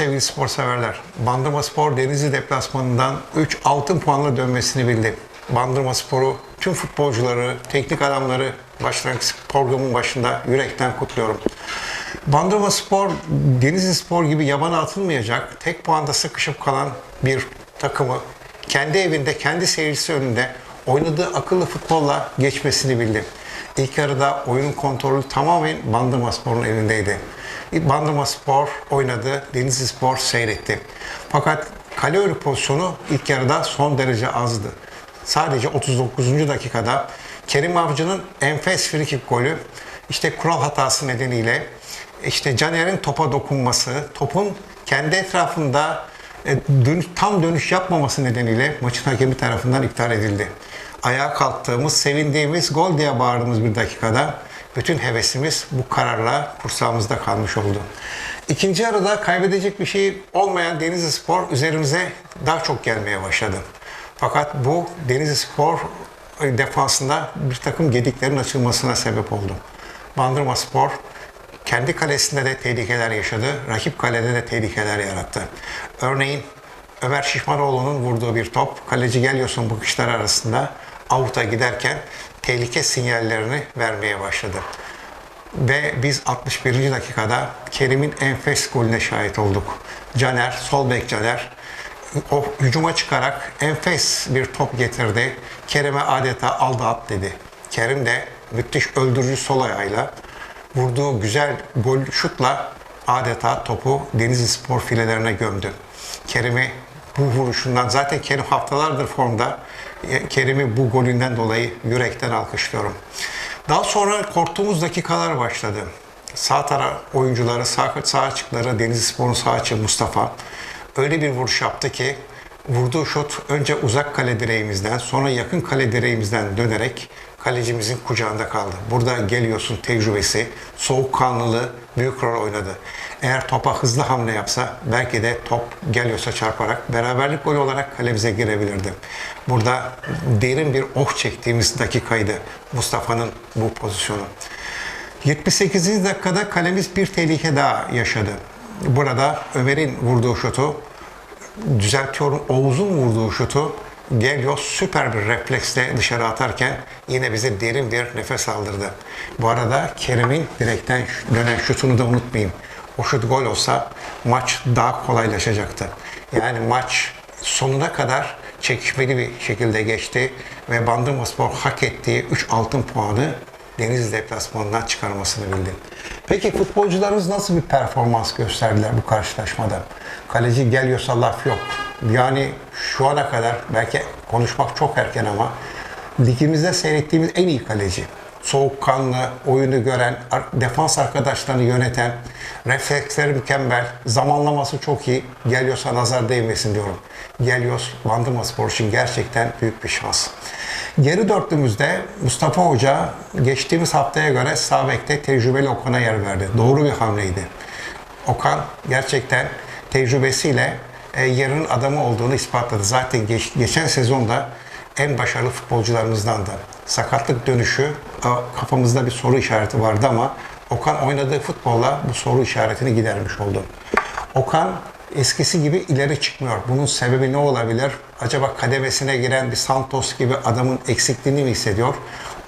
sevgili spor severler. Bandırma Spor Denizli deplasmanından 3 altın puanla dönmesini bildi. Bandırma Spor'u tüm futbolcuları, teknik adamları başlangıç programın başında yürekten kutluyorum. Bandırma Spor, Denizli Spor gibi yabana atılmayacak, tek puanda sıkışıp kalan bir takımı kendi evinde, kendi seyircisi önünde oynadığı akıllı futbolla geçmesini bildi. İlk yarıda oyunun kontrolü tamamen Bandırma Spor'un elindeydi. Bandırma Spor oynadı, Denizli Spor seyretti. Fakat kale önü pozisyonu ilk yarıda son derece azdı. Sadece 39. dakikada Kerim Avcı'nın enfes frikik golü, işte kural hatası nedeniyle işte Caner'in topa dokunması, topun kendi etrafında dönüş, tam dönüş yapmaması nedeniyle maçın hakemi tarafından iptal edildi. Ayağa kalktığımız, sevindiğimiz, gol diye bağırdığımız bir dakikada bütün hevesimiz bu kararla kursağımızda kalmış oldu. İkinci yarıda kaybedecek bir şey olmayan Denizli Spor üzerimize daha çok gelmeye başladı. Fakat bu Denizli Spor defansında bir takım gediklerin açılmasına sebep oldu. Bandırma Spor kendi kalesinde de tehlikeler yaşadı, rakip kalede de tehlikeler yarattı. Örneğin Ömer Şişmanoğlu'nun vurduğu bir top, kaleci Gelyos'un bakışları arasında avuta giderken tehlike sinyallerini vermeye başladı. Ve biz 61. dakikada Kerim'in enfes golüne şahit olduk. Caner, sol bek Caner o hücuma çıkarak enfes bir top getirdi. Kerim'e adeta aldı at dedi. Kerim de müthiş öldürücü sol ayağıyla vurduğu güzel gol şutla adeta topu Denizli Spor filelerine gömdü. Kerim'i bu vuruşundan zaten Kerim haftalardır formda. E, Kerim'i bu golünden dolayı yürekten alkışlıyorum. Daha sonra korktuğumuz dakikalar başladı. Sağ taraf oyuncuları, sağ, sağ açıkları Denizli Spor'un sağ açığı Mustafa öyle bir vuruş yaptı ki vurduğu şut önce uzak kale direğimizden sonra yakın kale direğimizden dönerek kalecimizin kucağında kaldı. Burada geliyorsun tecrübesi, soğukkanlılığı büyük rol oynadı. Eğer topa hızlı hamle yapsa belki de top geliyorsa çarparak beraberlik golü olarak kalemize girebilirdi. Burada derin bir oh çektiğimiz dakikaydı Mustafa'nın bu pozisyonu. 78. dakikada kalemiz bir tehlike daha yaşadı. Burada Ömer'in vurduğu şutu, düzeltiyorum Oğuz'un vurduğu şutu Gelios süper bir refleksle dışarı atarken yine bize derin bir nefes aldırdı. Bu arada Kerim'in direkten dönen şutunu da unutmayayım. O şut gol olsa maç daha kolaylaşacaktı. Yani maç sonuna kadar çekişmeli bir şekilde geçti ve Bandırma Spor hak ettiği 3 altın puanı Denizli deplasmanından çıkarmasını bildi. Peki futbolcularımız nasıl bir performans gösterdiler bu karşılaşmada? Kaleci geliyorsa laf yok. Yani şu ana kadar belki konuşmak çok erken ama ligimizde seyrettiğimiz en iyi kaleci. Soğukkanlı, oyunu gören, defans arkadaşlarını yöneten, refleksleri mükemmel, zamanlaması çok iyi. Geliyorsa nazar değmesin diyorum. Gelios Bandırma Spor için gerçekten büyük bir şans. Geri dörtlümüzde Mustafa Hoca geçtiğimiz haftaya göre sağ bekte tecrübeli Okan'a yer verdi. Doğru bir hamleydi. Okan gerçekten tecrübesiyle e, adamı olduğunu ispatladı. Zaten geç, geçen sezonda en başarılı futbolcularımızdandı. Sakatlık dönüşü kafamızda bir soru işareti vardı ama Okan oynadığı futbolla bu soru işaretini gidermiş oldu. Okan eskisi gibi ileri çıkmıyor. Bunun sebebi ne olabilir? Acaba kademesine giren bir Santos gibi adamın eksikliğini mi hissediyor?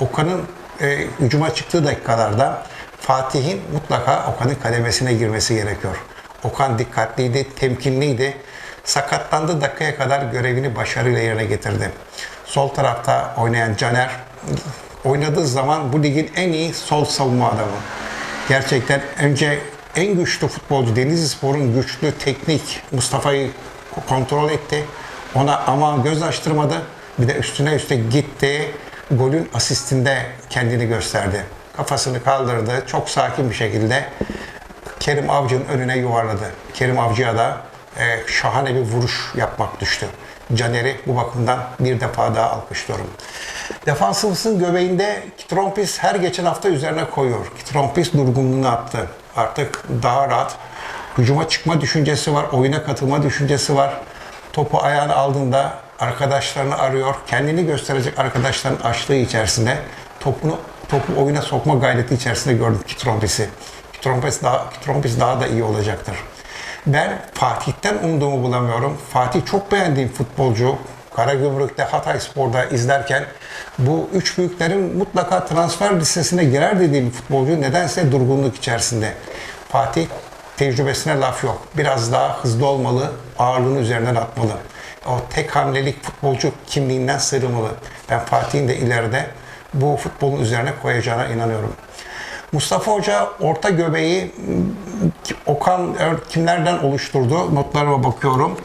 Okan'ın e, hücuma çıktığı dakikalarda Fatih'in mutlaka Okan'ın kademesine girmesi gerekiyor. Okan dikkatliydi, temkinliydi. Sakatlandığı dakikaya kadar görevini başarıyla yerine getirdi. Sol tarafta oynayan Caner oynadığı zaman bu ligin en iyi sol savunma adamı. Gerçekten önce en güçlü futbolcu Denizli Spor'un güçlü teknik Mustafa'yı kontrol etti. Ona ama göz açtırmadı. Bir de üstüne üste gitti. Golün asistinde kendini gösterdi. Kafasını kaldırdı. Çok sakin bir şekilde Kerim Avcı'nın önüne yuvarladı. Kerim Avcı'ya da e, şahane bir vuruş yapmak düştü. Caner'i bu bakımdan bir defa daha alkışlıyorum. Defansımızın göbeğinde Kitrompis her geçen hafta üzerine koyuyor. Kitrompis durgunluğunu attı. Artık daha rahat hücuma çıkma düşüncesi var, oyuna katılma düşüncesi var. Topu ayağına aldığında arkadaşlarını arıyor. Kendini gösterecek arkadaşların açlığı içerisinde topunu topu oyuna sokma gayreti içerisinde gördüm Kitrompis'i. Kitrompis daha, Kitrompis daha da iyi olacaktır. Ben Fatih'ten umduğumu bulamıyorum. Fatih çok beğendiğim futbolcu. Karagümrük'te Hatay Spor'da izlerken bu üç büyüklerin mutlaka transfer listesine girer dediğim futbolcu nedense durgunluk içerisinde. Fatih tecrübesine laf yok. Biraz daha hızlı olmalı, ağırlığını üzerinden atmalı. O tek hamlelik futbolcu kimliğinden sıyrılmalı. Ben Fatih'in de ileride bu futbolun üzerine koyacağına inanıyorum. Mustafa Hoca orta göbeği Okan kimlerden oluşturdu? Notlarıma bakıyorum.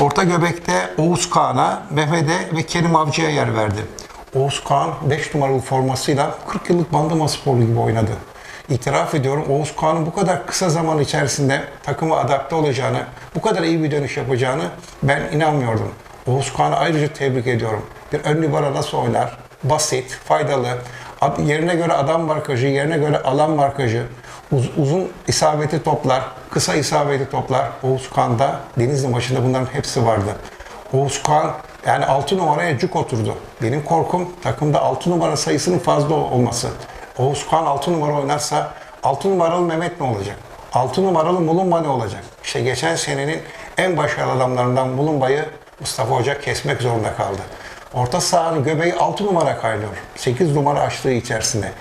Orta göbekte Oğuz Kağan'a, Mehmet'e ve Kerim Avcı'ya yer verdi. Oğuz Kağan 5 numaralı formasıyla 40 yıllık Bandırma Sporlu gibi oynadı. İtiraf ediyorum Oğuz Kağan'ın bu kadar kısa zaman içerisinde takıma adapte olacağını, bu kadar iyi bir dönüş yapacağını ben inanmıyordum. Oğuz Kağan'ı ayrıca tebrik ediyorum. Bir ön numara nasıl oynar? Basit, faydalı, Yerine göre adam markajı, yerine göre alan markajı, uz- uzun isabetli toplar, kısa isabetli toplar. Oğuz Kağan'da Denizli maçında bunların hepsi vardı. Oğuz Kağan yani 6 numaraya cuk oturdu. Benim korkum takımda 6 numara sayısının fazla olması. Oğuz Kağan 6 numara oynarsa 6 numaralı Mehmet ne olacak? 6 numaralı Mulumba ne olacak? İşte geçen senenin en başarılı adamlarından Mulumba'yı Mustafa Hoca kesmek zorunda kaldı. Orta sahanın göbeği 6 numara kaynıyor. 8 numara açtığı içerisinde.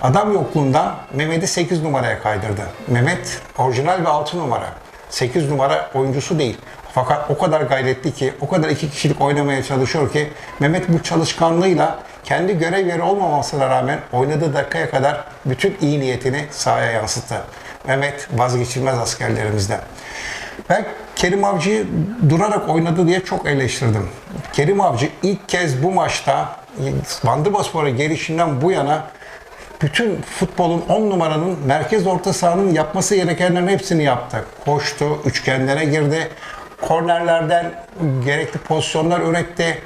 Adam yokluğundan Mehmet'i 8 numaraya kaydırdı. Mehmet orijinal ve 6 numara. 8 numara oyuncusu değil. Fakat o kadar gayretli ki, o kadar iki kişilik oynamaya çalışıyor ki Mehmet bu çalışkanlığıyla kendi görev yeri olmamasına rağmen oynadığı dakikaya kadar bütün iyi niyetini sahaya yansıttı. Mehmet vazgeçilmez askerlerimizden. Ben Kerim Avcı'yı durarak oynadı diye çok eleştirdim. Kerim Avcı ilk kez bu maçta Bandırmaspor'a gelişinden bu yana bütün futbolun 10 numaranın merkez orta sahanın yapması gerekenlerin hepsini yaptı. Koştu, üçgenlere girdi, kornerlerden gerekli pozisyonlar üretti,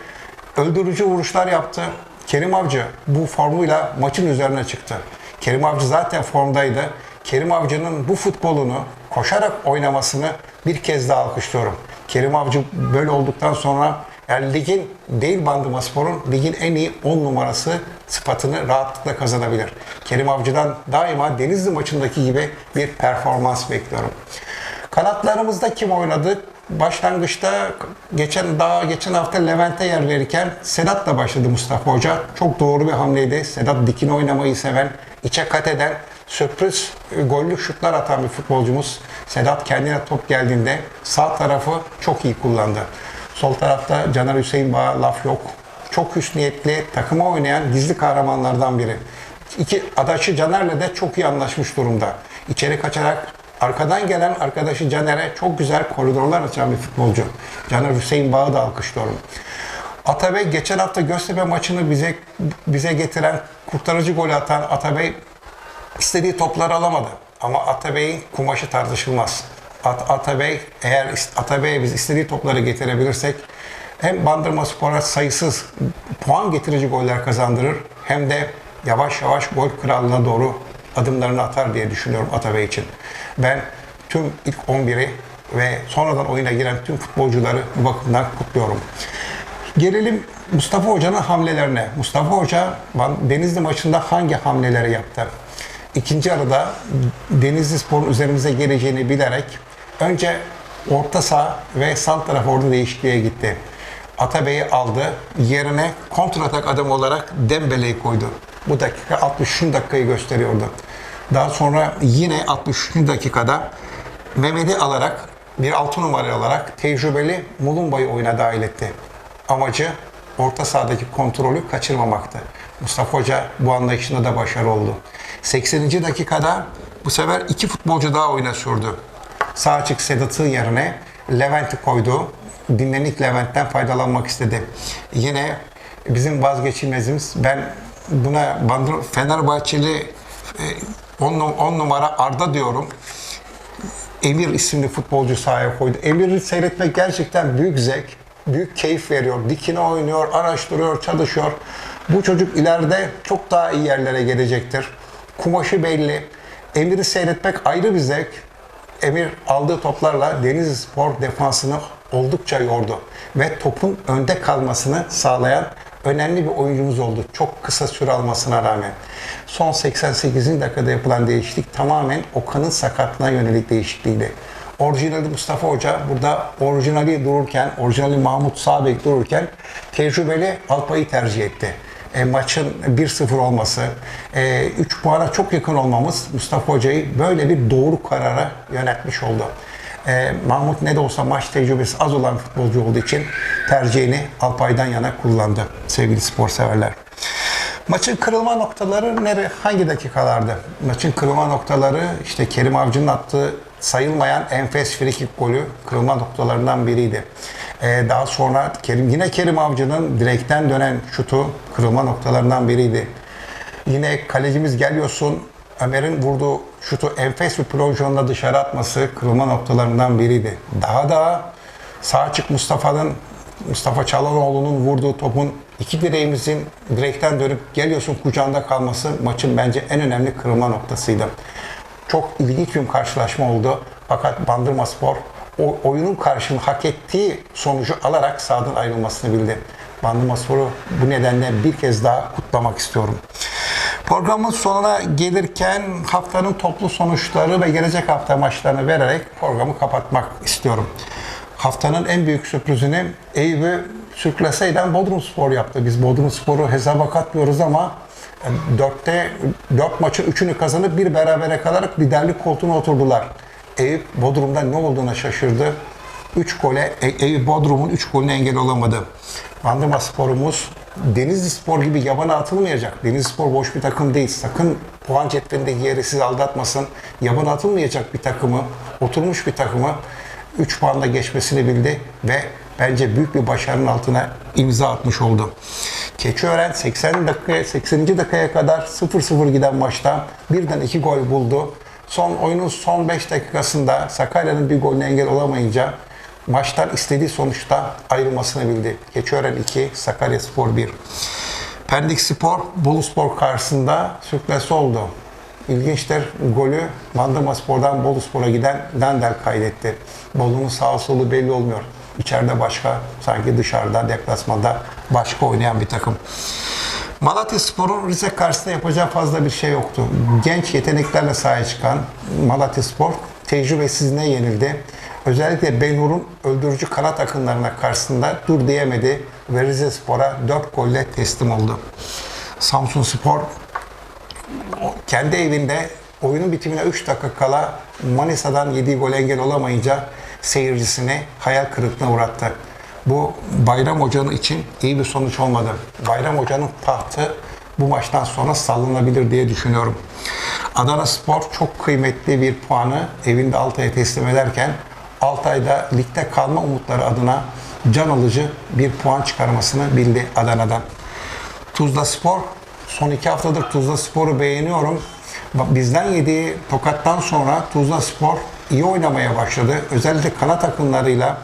öldürücü vuruşlar yaptı. Kerim Avcı bu formuyla maçın üzerine çıktı. Kerim Avcı zaten formdaydı. Kerim Avcı'nın bu futbolunu koşarak oynamasını bir kez daha alkışlıyorum. Kerim Avcı böyle olduktan sonra yani ligin değil Bandırma Spor'un ligin en iyi 10 numarası sıfatını rahatlıkla kazanabilir. Kerim Avcı'dan daima Denizli maçındaki gibi bir performans bekliyorum. Kanatlarımızda kim oynadı? Başlangıçta geçen daha geçen hafta Levent'e yer verirken Sedat'la başladı Mustafa Hoca. Çok doğru bir hamleydi. Sedat dikine oynamayı seven, içe kat eden, sürpriz e, gollü şutlar atan bir futbolcumuz. Sedat kendine top geldiğinde sağ tarafı çok iyi kullandı. Sol tarafta Caner Hüseyin Bağ laf yok. Çok hüsniyetli, takıma oynayan gizli kahramanlardan biri. İki adaşı Caner'le de çok iyi anlaşmış durumda. İçeri kaçarak arkadan gelen arkadaşı Caner'e çok güzel koridorlar açan bir futbolcu. Caner Hüseyin Bağ'ı da alkışlıyorum. Atabey geçen hafta Göztepe maçını bize bize getiren, kurtarıcı golü atan Atabey istediği topları alamadı. Ama Atabey'in kumaşı tartışılmaz. At, Atabey eğer Atabey'e biz istediği topları getirebilirsek hem Bandırma Spor'a sayısız puan getirici goller kazandırır hem de yavaş yavaş gol krallığına doğru adımlarını atar diye düşünüyorum Atabey için. Ben tüm ilk 11'i ve sonradan oyuna giren tüm futbolcuları bu bakımdan kutluyorum. Gelelim Mustafa Hoca'nın hamlelerine. Mustafa Hoca Denizli maçında hangi hamleleri yaptı? İkinci yarıda Denizli Spor'un üzerimize geleceğini bilerek önce orta saha ve orada değişikliğe gitti. Atabey'i aldı. Yerine kontratak adam olarak Dembele'yi koydu. Bu dakika 60. dakikayı gösteriyordu. Daha sonra yine 60. dakikada Mehmet'i alarak bir altı numara olarak tecrübeli Mulumba'yı oyuna dahil etti. Amacı orta sahadaki kontrolü kaçırmamaktı. Mustafa Hoca bu anlayışında da başarılı oldu. 80. dakikada bu sefer iki futbolcu daha oyuna sürdü. Sağ açık Sedat'ın yerine Levent'i koydu. Dinlenik Levent'ten faydalanmak istedi. Yine bizim vazgeçilmezimiz ben buna Bandır Fenerbahçeli 10 numara Arda diyorum. Emir isimli futbolcu sahaya koydu. Emir'i seyretmek gerçekten büyük zevk, büyük keyif veriyor. Dikine oynuyor, araştırıyor, çalışıyor. Bu çocuk ileride çok daha iyi yerlere gelecektir. Kumaşı belli. Emir'i seyretmek ayrı bir zevk. Emir aldığı toplarla Denizli Spor defansını oldukça yordu. Ve topun önde kalmasını sağlayan önemli bir oyuncumuz oldu. Çok kısa süre almasına rağmen. Son 88. dakikada yapılan değişiklik tamamen Okan'ın sakatlığına yönelik değişikliğiydi. Orijinali Mustafa Hoca burada orijinali dururken, orijinali Mahmut Sağbek dururken tecrübeli Alpay'ı tercih etti. E, maçın 1-0 olması, 3 puana çok yakın olmamız Mustafa Hoca'yı böyle bir doğru karara yönetmiş oldu. E, Mahmut ne de olsa maç tecrübesi az olan futbolcu olduğu için tercihini Alpay'dan yana kullandı sevgili spor severler. Maçın kırılma noktaları nere, hangi dakikalardı? Maçın kırılma noktaları işte Kerim Avcı'nın attığı sayılmayan enfes frikik golü kırılma noktalarından biriydi. Ee, daha sonra Kerim yine Kerim Avcı'nın direkten dönen şutu kırılma noktalarından biriydi. Yine kalecimiz geliyorsun Ömer'in vurduğu şutu enfes bir plonjonla dışarı atması kırılma noktalarından biriydi. Daha da sağ açık Mustafa'nın Mustafa Çalhanoğlu'nun vurduğu topun iki direğimizin direkten dönüp geliyorsun kucağında kalması maçın bence en önemli kırılma noktasıydı. Çok ilginç bir karşılaşma oldu. Fakat Bandırma Spor o oyunun karşılığını hak ettiği sonucu alarak sahadan ayrılmasını bildi. Bandırma Spor'u bu nedenle bir kez daha kutlamak istiyorum. Programın sonuna gelirken haftanın toplu sonuçları ve gelecek hafta maçlarını vererek programı kapatmak istiyorum. Haftanın en büyük sürprizini Eyüp'ü sürklase eden Bodrum Spor yaptı. Biz Bodrum Spor'u hesaba katmıyoruz ama e, dörtte dört maçın üçünü kazanıp bir berabere kalarak liderlik koltuğuna oturdular. Eyüp Bodrum'da ne olduğuna şaşırdı. 3 gole, E- Eyüp Bodrum'un 3 golüne engel olamadı. Bandırma sporumuz Denizli Spor gibi yabana atılmayacak. Denizli Spor boş bir takım değil. Sakın puan cetvelindeki yeri sizi aldatmasın. Yabana atılmayacak bir takımı, oturmuş bir takımı 3 puanla geçmesini bildi ve bence büyük bir başarının altına imza atmış oldu. Keçiören 80 dakika 80. dakikaya kadar 0-0 giden maçta birden 2 gol buldu. Son oyunun son 5 dakikasında Sakarya'nın bir golüne engel olamayınca maçtan istediği sonuçta ayrılmasını bildi. Keçiören 2, Sakarya Spor 1. Pendik Spor, Bolu Spor karşısında sürklesi oldu. İlginçtir. Golü Bandırma Spor'dan Bolu Spor'a giden Dandel kaydetti. Bolu'nun sağ solu belli olmuyor. İçeride başka, sanki dışarıda, deplasmanda başka oynayan bir takım. Malatya Spor'un Rize karşısında yapacağı fazla bir şey yoktu. Genç yeteneklerle sahaya çıkan Malatya Spor tecrübesizliğine yenildi. Özellikle Benhur'un öldürücü kanat akınlarına karşısında dur diyemedi ve Rize Spor'a 4 golle teslim oldu. Samsun Spor kendi evinde oyunun bitimine 3 dakika kala Manisa'dan yediği gol engel olamayınca seyircisini hayal kırıklığına uğrattı. Bu Bayram Hoca'nın için iyi bir sonuç olmadı. Bayram Hoca'nın tahtı bu maçtan sonra sallanabilir diye düşünüyorum. Adana Spor çok kıymetli bir puanı evinde Altay'a teslim ederken Altay'da ligde kalma umutları adına can alıcı bir puan çıkarmasını bildi Adana'dan. Tuzla Spor son iki haftadır Tuzla Spor'u beğeniyorum. Bizden yediği tokattan sonra Tuzla Spor iyi oynamaya başladı. Özellikle kanat akımlarıyla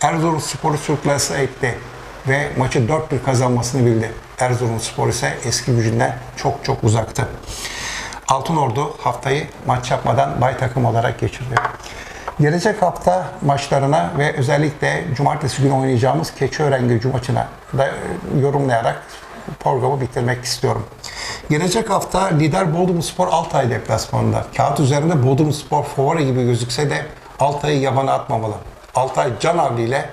Erzurum Spor'u sürklase etti ve maçı 4-1 kazanmasını bildi. Erzurum Spor ise eski gücünden çok çok uzaktı. Altınordu haftayı maç yapmadan bay takım olarak geçirdi. Gelecek hafta maçlarına ve özellikle cumartesi günü oynayacağımız Keçiören gücü maçına da e, yorumlayarak programı bitirmek istiyorum. Gelecek hafta lider Bodrum Spor Altay deplasmanında. Kağıt üzerinde Bodrum Spor favori gibi gözükse de Altay'ı yabana atmamalı. Altay can havliyle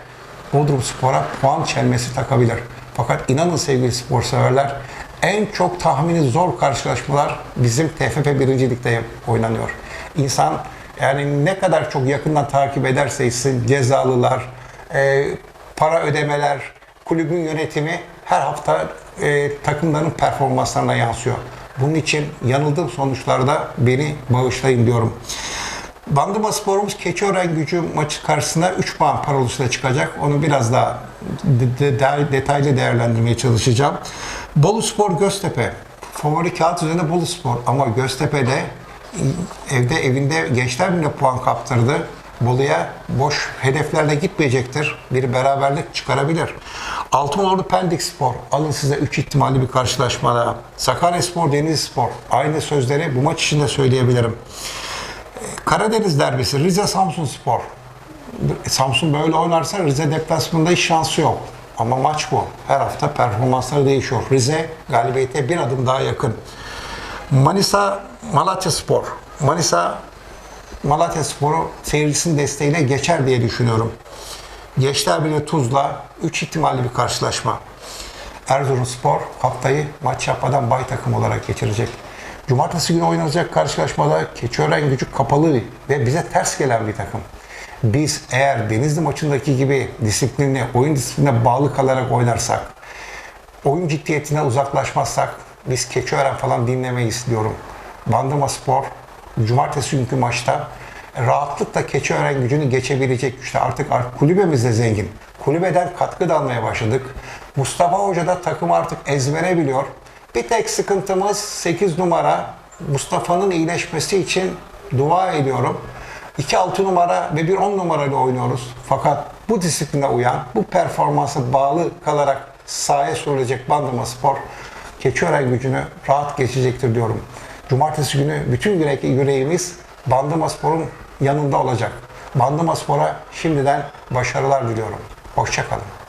Bodrum Spor'a puan çelmesi takabilir. Fakat inanın sevgili spor severler en çok tahmini zor karşılaşmalar bizim TFF birincilikte oynanıyor. İnsan yani ne kadar çok yakından takip ederse etsin cezalılar, e, para ödemeler, kulübün yönetimi her hafta e, takımların performanslarına yansıyor. Bunun için yanıldığım sonuçlarda beni bağışlayın diyorum. Bandırma sporumuz Keçiören gücü maçı karşısında 3 puan parolasıyla çıkacak. Onu biraz daha de- de- detaylı değerlendirmeye çalışacağım. Bolu Spor Göztepe. Favori kağıt üzerinde Bolu Spor ama Göztepe'de evde evinde Gençler Birliği puan kaptırdı. Bolu'ya boş hedeflerle gitmeyecektir. Bir beraberlik çıkarabilir. Altınordu Pendik Spor. Alın size 3 ihtimalli bir karşılaşma daha. Sakarya Spor, Denizli Spor. Aynı sözleri bu maç için de söyleyebilirim. Karadeniz derbisi Rize Samsun Spor. Samsun böyle oynarsa Rize deplasmanında hiç şansı yok. Ama maç bu. Her hafta performansları değişiyor. Rize galibiyete bir adım daha yakın. Manisa Malatya Spor. Manisa Malatya Sporu seyircisinin desteğine geçer diye düşünüyorum. Gençler Birliği Tuzla 3 ihtimalli bir karşılaşma. Erzurumspor haftayı maç yapmadan bay takım olarak geçirecek. Cumartesi günü oynanacak karşılaşmada Keçiören gücü kapalı ve bize ters gelen bir takım. Biz eğer Denizli maçındaki gibi disiplinli, oyun disiplinine bağlı kalarak oynarsak, oyun ciddiyetinden uzaklaşmazsak biz Keçiören falan dinlemeyiz diyorum. Bandırma Spor cumartesi günkü maçta rahatlıkla Keçiören gücünü geçebilecek güçte. Artık, artık kulübemiz de zengin. Kulübeden katkı da almaya başladık. Mustafa Hoca da takımı artık ezbere biliyor. Bir tek sıkıntımız 8 numara. Mustafa'nın iyileşmesi için dua ediyorum. 2-6 numara ve bir 10 numarayla oynuyoruz. Fakat bu disipline uyan, bu performansa bağlı kalarak sahaya sürülecek Bandırma Spor Keçiören gücünü rahat geçecektir diyorum. Cumartesi günü bütün yürek, yüreğimiz Bandırma Spor'un yanında olacak. Bandırma Spor'a şimdiden başarılar diliyorum. Hoşçakalın.